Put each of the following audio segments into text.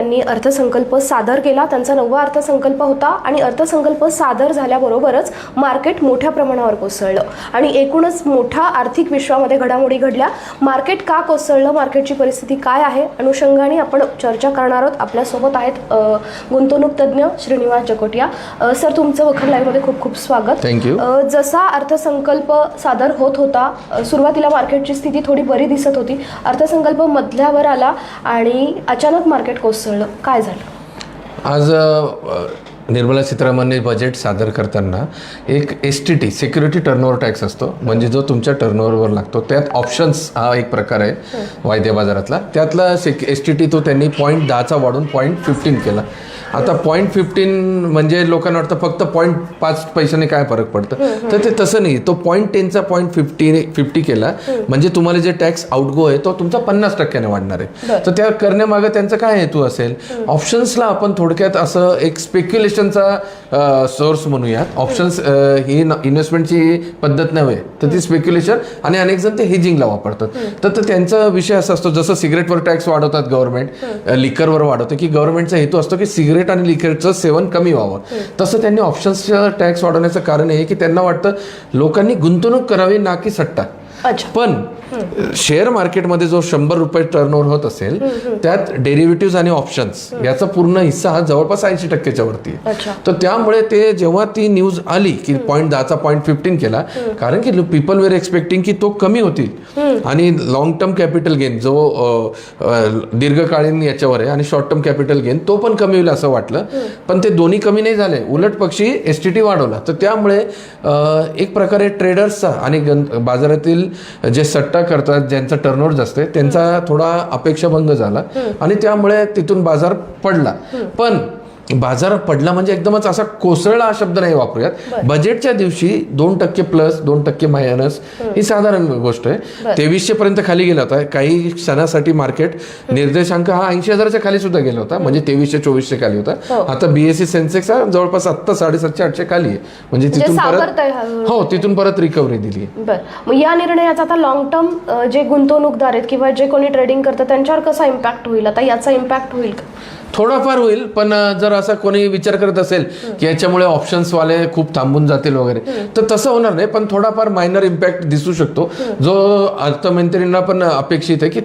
त्यांनी अर्थसंकल्प सादर केला. त्यांचा नववा अर्थसंकल्प होता आणि अर्थसंकल्प सादर झाल्याबरोबरच मार्केट मोठ्या प्रमाणावर कोसळलं. आणि एकूणच मोठ्या आर्थिक विश्वामध्ये घडामोडी घडल्या. मार्केट का कोसळलं? मार्केटची परिस्थिती काय आहे? अनुषंगाने आपण चर्चा करणार आहोत. आपल्यासोबत आहेत गुंतवणूक तज्ज्ञ श्रीनिवास जकोटिया. सर तुमचं वखर लाईव्हमध्ये खूप खूप स्वागत. अ, जसा अर्थसंकल्प सादर होत होता सुरुवातीला मार्केटची स्थिती थोडी बरी दिसत होती. अर्थसंकल्प मधल्यावर आला आणि अचानक मार्केट कोसळलं. काय झालं? आज निर्मला सीतारामनने बजेट सादर करताना एक S T T security turnover tax असतो. म्हणजे जो तुमच्या टर्नओव्हरवर लागतो त्यात ऑप्शन्स हा एक प्रकार आहे वायद्या बाजारातला. त्यातला सेक एस टी टी तो त्यांनी पॉईंट दहाचा वाढून पॉईंट फिफ्टीन केला. आता पॉईंट फिफ्टीन म्हणजे लोकांना वाटतं फक्त पॉईंट पाच पैशाने काय फरक पडतं? तर ते तसं नाही. तो पॉईंट टेनचा पॉईंट फिफ्टी फिफ्टी केला म्हणजे तुम्हाला जे टॅक्स आउटगो आहे तो तुमचा पन्नास टक्क्याने वाढणार आहे. तर त्या करण्यामागे त्यांचा काय हेतू असेल? ऑप्शन्सला आपण थोडक्यात असं एक स्पेक्युलेशनचा सोर्स म्हणूयात. ऑप्शन्स ही इन्व्हेस्टमेंटची पद्धत नव्हे तर ती स्पेक्युलेशन आणि अनेक जण ते हेजिंगला वापरतात. तर तर त्यांचा विषय असा असतो जसं सिगरेटवर टॅक्स वाढवतात गव्हर्नमेंट लिकरवर वाढवते की गव्हर्नमेंटचा हेतू असतो की सिगरेट आणि लिकरचं सेवन कमी व्हावं. तसं त्यांनी ऑप्शन्सचं टॅक्स वाढवण्याचं कारण आहे की त्यांना वाटतं लोकांनी गुंतवणूक करावी ना की सट्टा. पण शेअर मार्केटमध्ये जो शंभर रुपये टर्नओव्हर होत असेल त्यात डेरिव्हेटिव्ह आणि ऑप्शन्स याचा पूर्ण हिस्सा हा जवळपास ऐंशी टक्क्याच्या वरती आहे. तर त्यामुळे ते जेव्हा ती न्यूज आली की पॉईंट दहाचा पॉईंट फिफ्टीन केला कारण की पीपल वेर एक्सपेक्टिंग की तो कमी होतील. आणि लॉंग टर्म कॅपिटल गेन जो दीर्घकालीन याच्यावर आहे आणि शॉर्ट टर्म कॅपिटल गेन तो पण कमी होईल असं वाटलं. पण ते दोन्ही कमी नाही झाले. उलट पक्षी एस टी टी वाढवला. तर त्यामुळे एक प्रकारे ट्रेडर्सचा आणि बाजारातील जे सट्टा करतात ज्यांचा टर्नओव्हर जास्त आहे त्यांचा थोडा अपेक्षाभंग झाला. आणि त्यामुळे तिथून बाजार पडला. पण बाजार पडला म्हणजे एकदमच असा कोसळला हा शब्द नाही वापरूयात. बजेटच्या दिवशी दोन टक्के प्लस दोन टक्के मायनस ही. साधारण गोष्ट आहे. तेवीसशे पर्यंत खाली गेला होता. काही क्षणासाठी मार्केट निर्देशांक हा ऐंशी हजाराच्या खाली सुद्धा गेला होता. म्हणजे तेवीसशे चोवीसशे खाली होता. आता बीएससी सेन्सेक्स हा जवळपास आत्ता साडेसातशे आठशे खाली आहे. म्हणजे तिथून सावरतंय परत. हो तिथून परत रिकव्हरी दिली मग या निर्णयाचा आता लॉंग टर्म जे गुंतवणूकदार आहेत किंवा जे कोणी ट्रेडिंग करतात त्यांच्यावर कसा इम्पॅक्ट होईल? आता याचा इम्पॅक्ट होईल का? थोडाफार होईल पण जर असा कोणी विचार करत असेल की याच्यामुळे ऑप्शन्स वाले खूप थांबून जातील वगैरे तर तसं होणार नाही पण थोडाफार मायनर इम्पॅक्ट दिसू शकतो. जो अर्थमंत्र्यांना पण अपेक्षित आहे की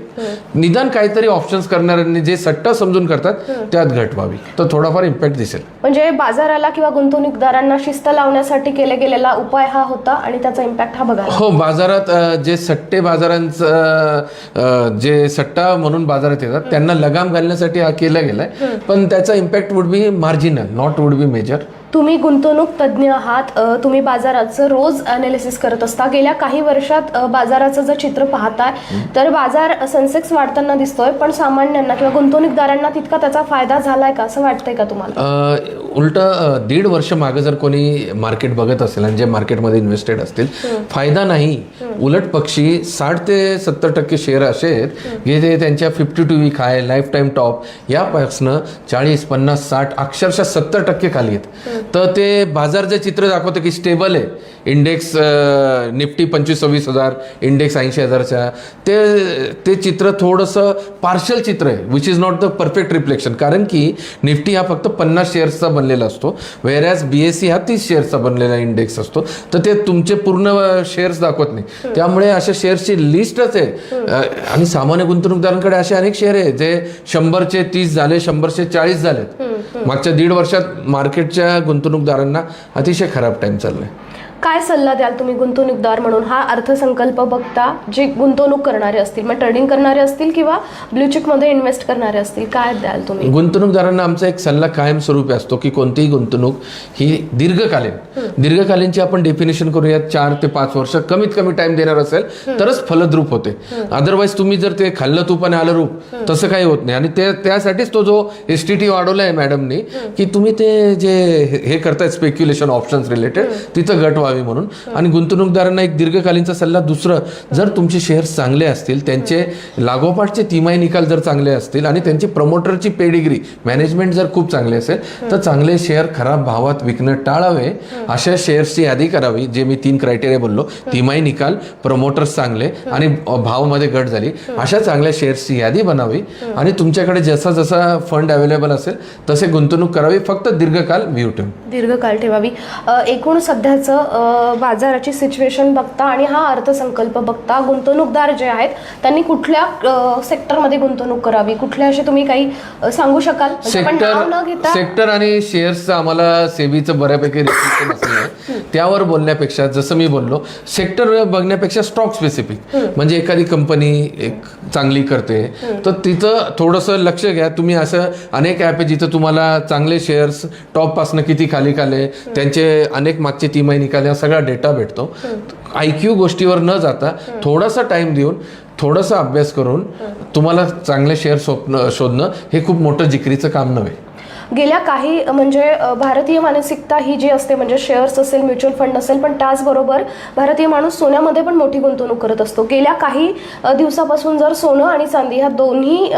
निदान काहीतरी ऑप्शन्स करणाऱ्यांनी जे सट्टा समजून करतात त्यात घट व्हावी. तर थोडाफार इम्पॅक्ट दिसेल. म्हणजे बाजाराला किंवा गुंतवणूकदारांना शिस्त लावण्यासाठी केले गेलेला उपाय हा होता आणि त्याचा इम्पॅक्ट हा बघायला हो बाजारात जे सट्टे बाजारांचं जे सट्टा म्हणून बाजारात येतात त्यांना लगाम घालण्यासाठी हा केला गेलाय. पण त्याचा impact would be marginal not would be major तुम्ही गुंतवणूक तज्ज्ञ आहात तुम्ही बाजाराचं रोज अनालिसिस करत असता. गेल्या काही वर्षात बाजाराचं जर चित्र पाहताय तर बाजार सेन्सेक्स वाढताना दिसतोय पण सामान्यांना किंवा गुंतवणूकदारांना तितका त्याचा फायदा झालाय का? असं वाटतंय का तुम्हाला? उलट दीड वर्ष मागे जर कोणी मार्केट बघत असेल आणि जे मार्केटमध्ये इन्व्हेस्टेड असतील फायदा नाही. उलट पक्षी साठ ते सत्तर टक्के शेअर असे आहेत. की ते त्यांच्या फिफ्टी टू वीक आहे लाईफ टाईम टॉप यापासनं चाळीस पन्नास साठ अक्षरशः सत्तर टक्के खाली आहेत. तर ते बाजार जे चित्र दाखवतं की स्टेबल आहे. इंडेक्स निफ्टी पंचवीस सव्वीस हजार इंडेक्स ऐंशी हजारच्या. ते ते चित्र थोडंसं पार्शल चित्र आहे which is not the perfect reflection कारण की निफ्टी हा फक्त पन्नास शेअर्सचा बनलेला असतो वेरॅज बी एस सी हा तीस शेअर्सचा बनलेला इंडेक्स असतो. तर ते तुमचे पूर्ण शेअर्स दाखवत नाही. त्यामुळे अशा शेअर्सची लिस्टच आहे. आणि सामान्य गुंतवणूकदारांकडे असे अनेक शेअर आहे जे शंभरचे तीस झाले शंभरचे चाळीस झालेत. मागच्या दीड वर्षात मार्केटच्या गुंतवणूकदारांना अतिशय खराब टाइम चाललाय. काय सल्ला द्याल तुम्ही गुंतवणूकदार म्हणून? हा अर्थसंकल्प बघता जे गुंतवणूक करणारे असतील मग ट्रेडिंग करणारे असतील किंवा ब्ल्यू मध्ये इन्व्हेस्ट करणारे असतील काय द्याल तुम्ही? गुंतवणूकदारांना आमचा एक सल्ला कायमस्वरूपी असतो की कोणतीही गुंतवणूक ही दीर्घकालीन. दीर्घकालीनची आपण डेफिनेशन करूयात चार ते पाच वर्ष. कमीत कमी टाइम देणार असेल तरच फलद्रूप होते. अदरवाईज तुम्ही जर ते खाल्लं तूप आणि आलं रूप तसं काही होत नाही. आणि ते त्यासाठीच तो जो एस टी टी वाढवलाय मॅडमनी की तुम्ही ते जे हे- करतायत स्पेक्युलेशन ऑप्शन्स रिलेटेड तिथं घट व्हावी. पडावी म्हणून. आणि गुंतवणूकदारांना एक दीर्घकालीनचा सल्ला दुसरं जर तुमचे शेअर्स चांगले असतील त्यांचे लागोपाठचे तिमाही निकाल जर चांगले असतील आणि त्यांची प्रमोटरची पेडिग्री मॅनेजमेंट जर खूप चांगले असेल तर चांगले शेअर खराब भावात विकणं टाळावे. अशा शेअर्सची यादी करावी जे मी तीन क्रायटेरिया बोललो. तिमाही निकाल प्रमोटर्स चांगले आणि भावमध्ये घट झाली. अशा चांगल्या शेअर्सची यादी बनावी आणि तुमच्याकडे जसा जसा फंड अवेलेबल असेल तसे गुंतवणूक करावी. फक्त दीर्घकाल व्ह्यू ठेवून दीर्घकाल ठेवावी. एकूण सध्याचं बाजाराची सिच्युएशन बघता आणि हा अर्थसंकल्प बघता गुंतवणूकदार जे आहेत त्यांनी कुठल्या सेक्टरमध्ये गुंतवणूक करावी? कुठल्या असे तुम्ही काही सांगू शकाल? म्हणजे सेक्टर घेता सेक्टर आणि शेअर्सचं आम्हाला सेबीचं बऱ्यापैकी त्यावर बोलण्यापेक्षा जसं मी बोललो सेक्टर बघण्यापेक्षा स्टॉक स्पेसिफिक म्हणजे एखादी कंपनी एक चांगली करते तर तिथं थोडंसं लक्ष घ्या. तुम्ही असं अनेक ॲप आहे जिथं तुम्हाला चांगले शेअर्स टॉप पासनं किती खाली खाले त्यांचे अनेक मागचे तिमाही निकाल हा सगळा डेटा भेटतो. आय क्यू गोष्टीवर न जाता थोडासा टाइम देऊन थोडासा अभ्यास करून तुम्हाला चांगले शेअर स्वप्न शोधणं हे खूप मोठं जिकरीचं काम नव्हे. गेल्या काही म्हणजे भारतीय मानसिकता ही जी असते म्हणजे शेअर्स असेल म्युच्युअल फंड असेल पण त्याचबरोबर भारतीय माणूस सोन्यामध्ये पण मोठी गुंतवणूक करत असतो गेल्या काही दिवसापासून जर सोनं आणि चांदी ह्या दोन्ही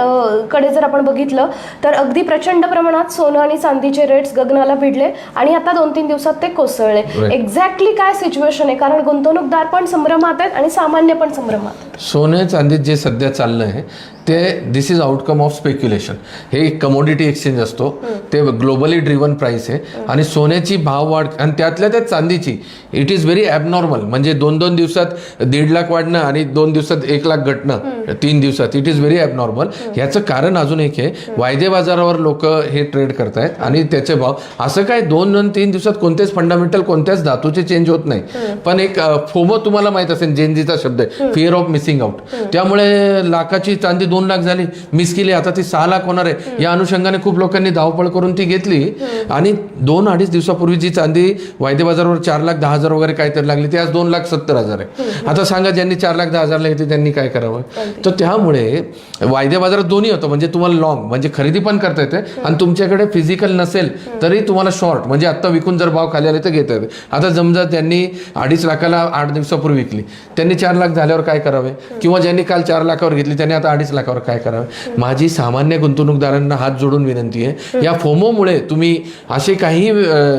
कडे जर आपण बघितलं तर अगदी प्रचंड प्रमाणात सोनं आणि चांदीचे रेट्स गगनाला भिडले आणि आता दोन तीन दिवसात ते कोसळले. एक्झॅक्टली काय सिच्युएशन आहे कारण गुंतवणूकदार पण संभ्रमात आहेत आणि सामान्य पण संभ्रमात आहेत. सोने चांदीत जे सध्या चाललं आहे ते this is outcome of speculation हे एक कमोडिटी एक्सचेंज असतो. ते ग्लोबली ड्रिवन प्राइस आहे. आणि सोन्याची भाववाढ आणि त्यातल्या त्यात चांदीची. इट इज व्हेरी ॲबनॉर्मल म्हणजे दोन दोन दिवसात दीड लाख वाढणं आणि दोन दिवसात एक लाख घटणं. तीन दिवसात. इट इज व्हेरी ॲबनॉर्मल ह्याचं कारण अजून एक आहे. वायदे बाजारावर लोक हे ट्रेड करतायत आणि त्याचे भाव. असं काय दोन दोन तीन दिवसात कोणतेच फंडामेंटल कोणत्याच धातूचे चेंज होत नाही. पण एक फोमो तुम्हाला माहीत असेल जेनजीचा शब्द आहे. फिअर ऑफ मिसिंग आउट त्यामुळे लाखाची चांदी दोन लाख झाली. मिस केली आता ती सहा लाख होणार आहे. या अनुषंगाने खूप लोकांनी धावपळ करून ती घेतली. आणि दोन अडीच दिवसापूर्वी जी चांदी वायदे बाजारावर चार लाख दहा हजार वगैरे काहीतरी लागली ती आज दोन लाख सत्तर हजार आहे. आता सांगा ज्यांनी चार लाख दहा हजारला घेतली त्यांनी काय करावं? तर त्यामुळे वायदे बाजारात दोन्ही होतं. म्हणजे तुम्हाला लॉंग म्हणजे खरेदी पण करता येते आणि तुमच्याकडे फिजिकल नसेल तरी तुम्हाला शॉर्ट म्हणजे आता विकून जर भाव खाली आले तर घेता येते. आता समजा त्यांनी अडीच लाखाला आठ दिवसापूर्वी विकली. त्यांनी चार लाख झाल्यावर काय करावे? किंवा ज्यांनी काल चार लाखावर घेतली त्यांनी आता अडीच लाखावर काय करावे? माझी सामान्य गुंतवणूकदारांना हात जोडून विनंती आहे. या फोमोमुळे तुम्ही असे काही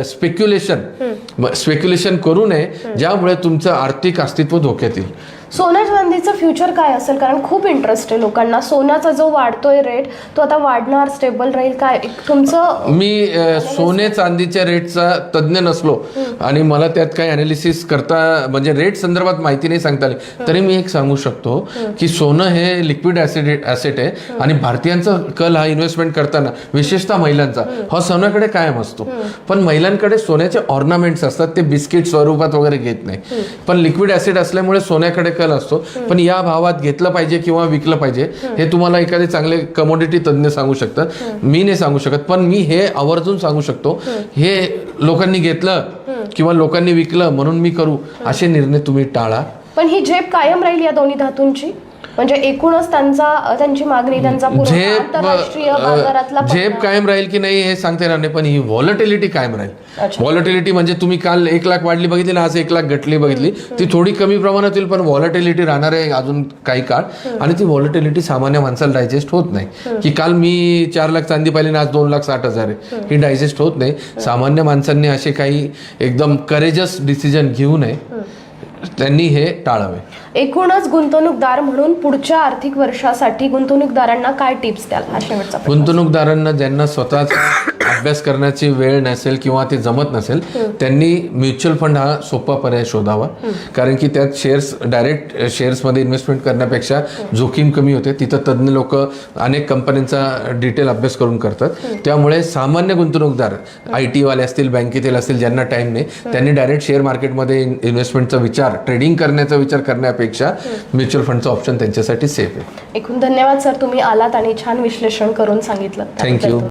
स्पेक्युलेशन स्पेक्युलेशन करू नये ज्यामुळे तुमचं आर्थिक अस्तित्व धोक्यात येईल. सोन्या चांदीचं फ्युचर काय असेल? कारण खूप इंटरेस्ट आहे लोकांना. सोन्याचा जो वाढतोय रेट तो आता वाढणार स्टेबल राहील काय? एक तुमचं मी सोने चांदीच्या रेटचा तज्ज्ञ नसलो. आणि मला त्यात काही अनालिसिस करता म्हणजे रेट संदर्भात माहिती नाही सांगता आली. तरी मी एक सांगू शकतो की सोनं हे लिक्विड ऍसिड ऍसेट आहे. आणि भारतीयांचा कल हा इन्व्हेस्टमेंट करताना विशेषतः महिलांचा. हा सोन्याकडे कायम असतो. पण महिलांकडे सोन्याचे ऑर्नामेंट्स असतात ते बिस्किट स्वरूपात वगैरे घेत नाही. पण लिक्विड ऍसिड असल्यामुळे सोन्याकडे कल असतो. पण या भावात घेतलं पाहिजे किंवा विकलं पाहिजे हे तुम्हाला एखादे चांगले कमोडिटी तज्ज्ञ सांगू शकतात. मी नाही सांगू शकत पण मी हे आवर्जून सांगू शकतो. हे लोकांनी घेतलं किंवा लोकांनी विकलं म्हणून मी करू असे निर्णय तुम्ही टाळा. पण ही झेप कायम राहील या दोन्ही धातूंची? म्हणजे एकूणच त्यांचा त्यांची मागणी त्यांचा आंतरराष्ट्रीय बाजारातला झेप. कायम राहील की नाही हे सांगता येणार नाही पण ही व्हॉलटिलिटी कायम राहील. व्हॉलटिलिटी म्हणजे तुम्ही काल एक लाख वाढली बघितली ना आज एक लाख घटली बघितली. ती थोडी कमी प्रमाणात होईल पण व्हॉलटिलिटी राहणार आहे अजून काही काळ. आणि ती व्हॉलटिलिटी सामान्य माणसाला डायजेस्ट होत नाही. की काल मी चार लाख चांदी पाहिली ना आज दोन लाख साठ हजार आहे. ही डायजेस्ट होत नाही. सामान्य माणसांनी असे काही एकदम करेजस डिसिजन घेऊ नये. त्यांनी हे टाळावे एकूणच गुंतवणूकदार म्हणून पुढच्या आर्थिक वर्षासाठी गुंतवणूकदारांना काय टिप्स द्याल हा शेवटचा प्रश्न. गुंतवणूकदारांना ज्यांना स्वतःचा अभ्यास करण्याची वेळ नसेल किंवा ते जमत नसेल त्यांनी म्युच्युअल फंड हा सोपा पर्याय शोधावा. कारण की त्यात शेअर्स डायरेक्ट शेअर्समध्ये इन्व्हेस्टमेंट करण्यापेक्षा जोखीम कमी होते. तिथं तज्ज्ञ लोक अनेक कंपन्यांचा डिटेल अभ्यास करून करतात. त्यामुळे सामान्य गुंतवणूकदार आय टीवाले असतील बँकेतील असतील ज्यांना टाईम नाही त्यांनी डायरेक्ट शेअर मार्केटमध्ये इन्व्हेस्टमेंटचा विचार ट्रेडिंग करण्याचा विचार करण्यापेक्षा म्युच्युअल फंडचा ऑप्शन त्यांच्यासाठी सेफ आहे. एकूण धन्यवाद सर. तुम्ही आलात आणि छान विश्लेषण करून सांगितलं. थँक्यू